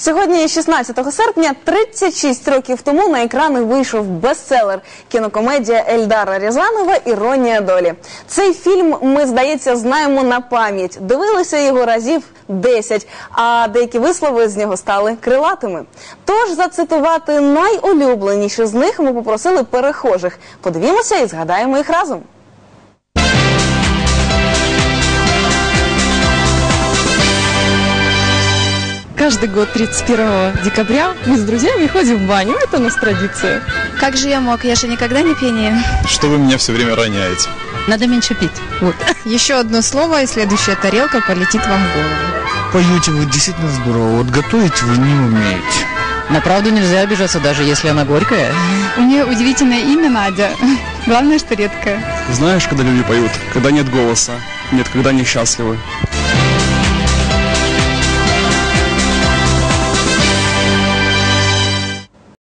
Сьогодні, 16 серпня, 36 років тому на екрани вийшов бестселер кінокомедія Ельдара Рязанова Іронія долі. Цей фільм ми, здається, знаємо на пам'ять. Дивилися його разів 10, а деякі вислови з нього стали крилатими. Тож зацитувати найулюбленіші з них ми попросили перехожих. Подивімося і згадаємо їх разом. Каждый год 31 декабря мы с друзьями ходим в баню. Это у нас традиция. Как же я мог? Я же никогда не пьянею. Что вы меня все время роняете? Надо меньше пить. Вот. Еще одно слово, и следующая тарелка полетит вам в голову. Поете вы действительно здорово, вот готовить вы не умеете. На правду нельзя обижаться, даже если она горькая. У нее удивительное имя Надя. Главное, что редкое. Знаешь, когда люди поют? Когда нет голоса. Нет, когда они счастливы.